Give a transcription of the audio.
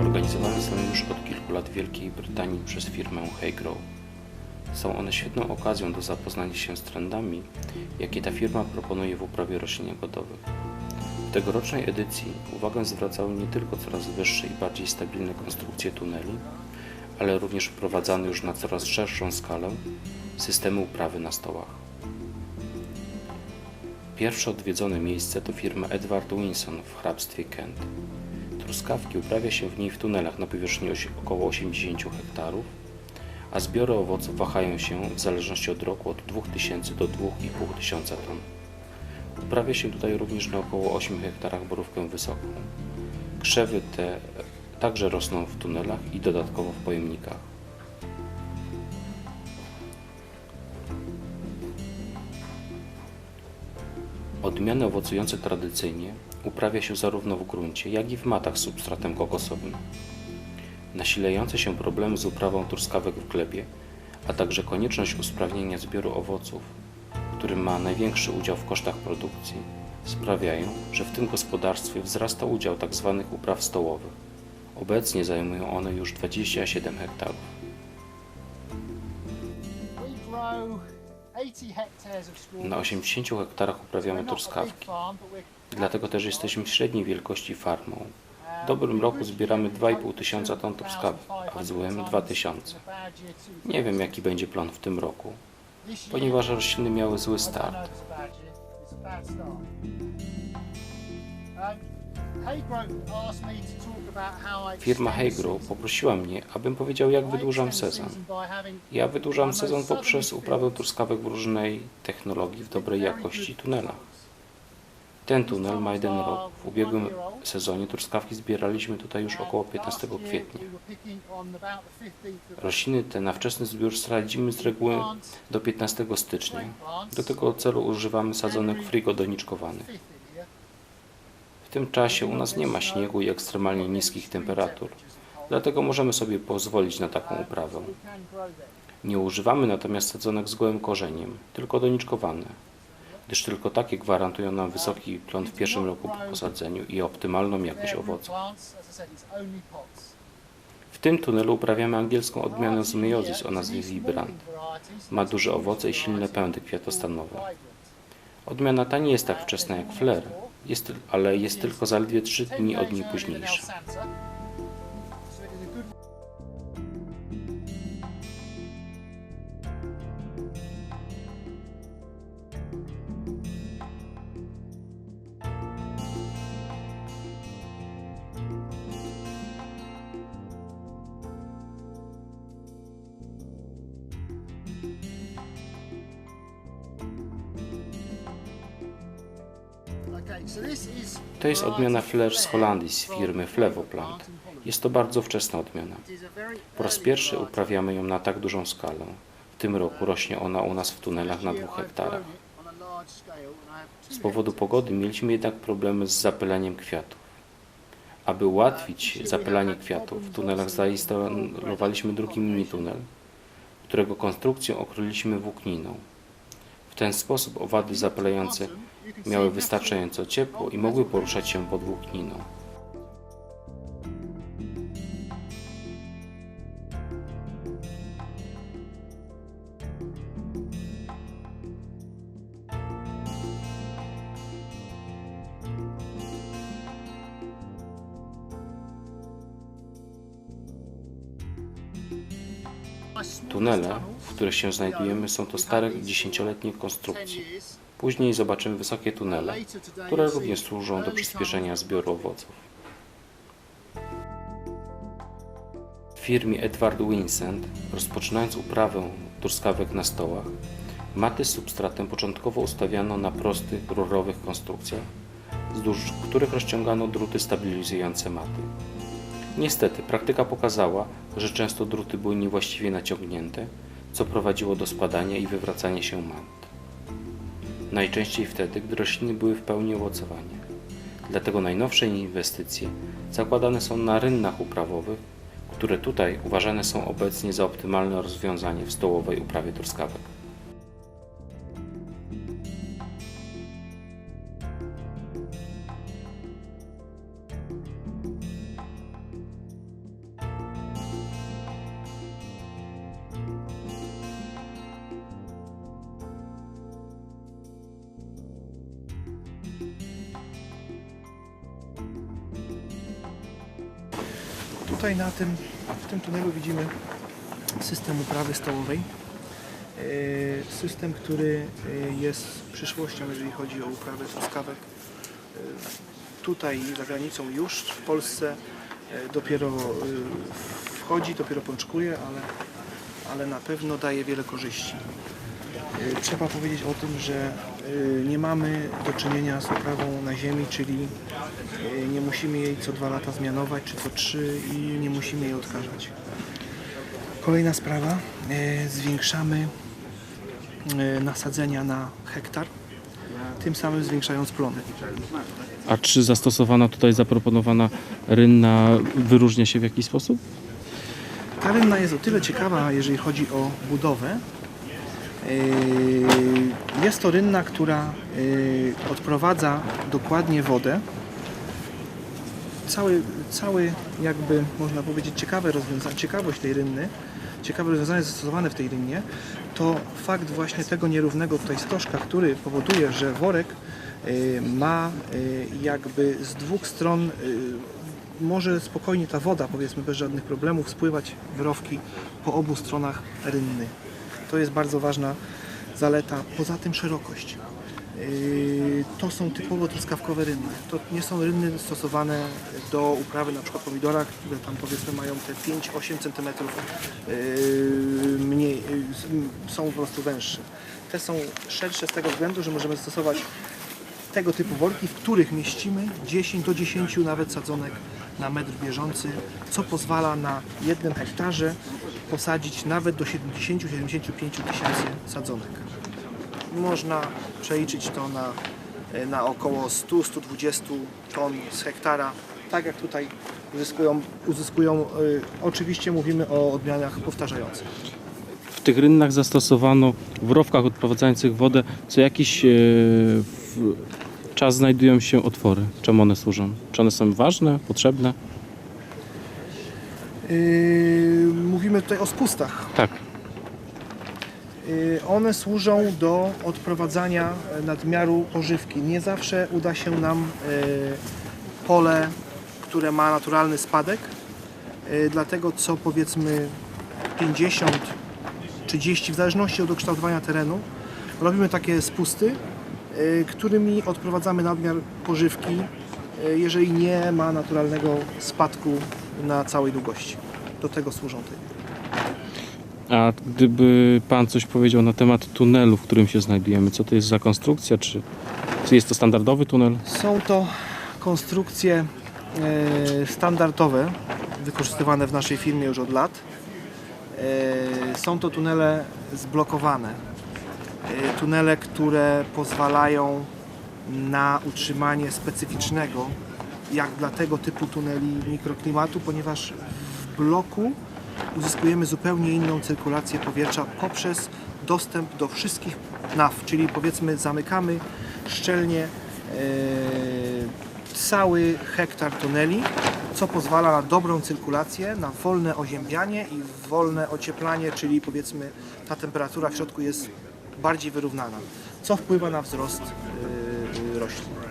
Organizowane są już od kilku lat w Wielkiej Brytanii przez firmę Haygrow. Są one świetną okazją do zapoznania się z trendami, jakie ta firma proponuje w uprawie roślin jagodowych. W tegorocznej edycji uwagę zwracały nie tylko coraz wyższe i bardziej stabilne konstrukcje tuneli, ale również wprowadzane już na coraz szerszą skalę systemy uprawy na stołach. Pierwsze odwiedzone miejsce to firma Edward Winson w hrabstwie Kent. Truskawki uprawia się w niej w tunelach na powierzchni około 80 hektarów, a zbiory owoców wahają się w zależności od roku od 2000 do 2500 ton. Uprawia się tutaj również na około 8 hektarach borówkę wysoką. Krzewy te także rosną w tunelach i dodatkowo w pojemnikach. Odmiany owocujące tradycyjnie uprawia się zarówno w gruncie, jak i w matach z substratem kokosowym. Nasilające się problemy z uprawą truskawek w glebie, a także konieczność usprawnienia zbioru owoców, który ma największy udział w kosztach produkcji, sprawiają, że w tym gospodarstwie wzrasta udział tzw. upraw stołowych. Obecnie zajmują one już 27 hektarów. We grow 80 hectares of strawberries. Na 80 hektarach uprawiamy truskawki, dlatego też jesteśmy średniej wielkości farmą. W dobrym roku zbieramy 2,5 tysiąca ton truskawek, a w złym 2000. Nie wiem jaki będzie plan w tym roku, ponieważ rośliny miały zły start. Firma Haygrow poprosiła mnie, abym powiedział jak wydłużam sezon. Ja wydłużam sezon poprzez uprawę truskawek w różnej technologii w dobrej jakości tunelach. Ten tunel ma jeden rok. W ubiegłym sezonie truskawki zbieraliśmy tutaj już około 15 kwietnia. Rośliny te na wczesny zbiór sadzimy z reguły do 15 stycznia. Do tego celu używamy sadzonek frigo-doniczkowanych. Tym czasie u nas nie ma śniegu i ekstremalnie niskich temperatur, dlatego możemy sobie pozwolić na taką uprawę. Nie używamy natomiast sadzonek z gołym korzeniem, tylko doniczkowane, gdyż tylko takie gwarantują nam wysoki plon w pierwszym roku po posadzeniu i optymalną jakość owoców. W tym tunelu uprawiamy angielską odmianę z Meiosis o nazwie Vibrant. Ma duże owoce i silne pędy kwiatostanowe. Odmiana ta nie jest tak wczesna jak Flair, jest, ale jest tylko zaledwie 3 dni od niej późniejsza. To jest odmiana Flair z Holandii z firmy Flevoplant. Jest to bardzo wczesna odmiana. Po raz pierwszy uprawiamy ją na tak dużą skalę. W tym roku rośnie ona u nas w tunelach na dwóch hektarach. Z powodu pogody mieliśmy jednak problemy z zapylaniem kwiatów. Aby ułatwić zapylanie kwiatów, w tunelach zainstalowaliśmy drugi mini tunel, którego konstrukcję okryliśmy włókniną. Ten sposób owady zapylające miały wystarczająco ciepło i mogły poruszać się pod włókniną. Tunele, których się znajdujemy, są to stare dziesięcioletnie konstrukcje. Później zobaczymy wysokie tunele, które również służą do przyspieszenia zbioru owoców. W firmie Edward Vincent, rozpoczynając uprawę truskawek na stołach, maty z substratem początkowo ustawiano na prostych, rurowych konstrukcjach, wzdłuż których rozciągano druty stabilizujące maty. Niestety, praktyka pokazała, że często druty były niewłaściwie naciągnięte, co prowadziło do spadania i wywracania się mat. Najczęściej wtedy, gdy rośliny były w pełni owocowania. Dlatego najnowsze inwestycje zakładane są na rynnach uprawowych, które tutaj uważane są obecnie za optymalne rozwiązanie w stołowej uprawie truskawek. Tutaj na tym, w tym tunelu widzimy system uprawy stołowej. E, System, który e, jest przyszłością, jeżeli chodzi o uprawę truskawek. E, Tutaj za granicą już, w Polsce dopiero wchodzi, dopiero pączkuje, ale, ale na pewno daje wiele korzyści. Trzeba powiedzieć o tym, że e, nie mamy do czynienia z uprawą na ziemi, czyli e, nie musimy jej co dwa lata zmianować, czy co trzy i nie musimy jej odkażać. Kolejna sprawa, e, zwiększamy nasadzenia na hektar, tym samym zwiększając plony. A czy zastosowana tutaj zaproponowana rynna wyróżnia się w jakiś sposób? Ta rynna jest o tyle ciekawa, jeżeli chodzi o budowę. Yy, Jest to rynna, która yy, odprowadza dokładnie wodę. Cały, cały jakby można powiedzieć ciekawe rozwiązanie, ciekawość tej rynny, ciekawe rozwiązanie zastosowane w tej rynnie, to fakt właśnie tego nierównego tutaj stożka, który powoduje, że worek yy, ma jakby z dwóch stron może spokojnie ta woda, powiedzmy bez żadnych problemów, spływać w rowki po obu stronach rynny. To jest bardzo ważna zaleta. Poza tym szerokość. Yy, To są typowo truskawkowe rynny. To nie są rynny stosowane do uprawy na przykład pomidora, które tam powiedzmy mają te 5-8 cm mniej, yy, są po prostu węższe. Te są szersze z tego względu, że możemy stosować tego typu worki, w których mieścimy 10 do 10 nawet sadzonek na metr bieżący, co pozwala na jednym hektarze posadzić nawet do 70-75 tysięcy sadzonek. Można przeliczyć to na, na około 100-120 ton z hektara, tak jak tutaj uzyskują, uzyskują y, oczywiście mówimy o odmianach powtarzających. W tych rynnach zastosowano w rowkach odprowadzających wodę co jakiś e, w, czas znajdują się otwory. Czemu one służą? Czy one są ważne, potrzebne? Yy, mówimy tutaj o spustach. Tak. Y, One służą do odprowadzania nadmiaru pożywki. Nie zawsze uda się nam y, pole, które ma naturalny spadek, dlatego co powiedzmy 50, 30, w zależności od ukształtowania terenu, robimy takie spusty, którymi odprowadzamy nadmiar pożywki, jeżeli nie ma naturalnego spadku na całej długości. Do tego służą te A gdyby Pan coś powiedział na temat tunelu, w którym się znajdujemy, co to jest za konstrukcja? Czy, czy jest to standardowy tunel? Są to konstrukcje e, standardowe, wykorzystywane w naszej firmie już od lat. E, Są to tunele zblokowane. E, Tunele, które pozwalają na utrzymanie specyficznego, jak dla tego typu tuneli mikroklimatu, ponieważ w bloku uzyskujemy zupełnie inną cyrkulację powietrza poprzez dostęp do wszystkich naw, czyli powiedzmy zamykamy szczelnie e, cały hektar tuneli, co pozwala na dobrą cyrkulację, na wolne oziębianie i wolne ocieplanie, czyli powiedzmy ta temperatura w środku jest bardziej wyrównana, co wpływa na wzrost e, roślin.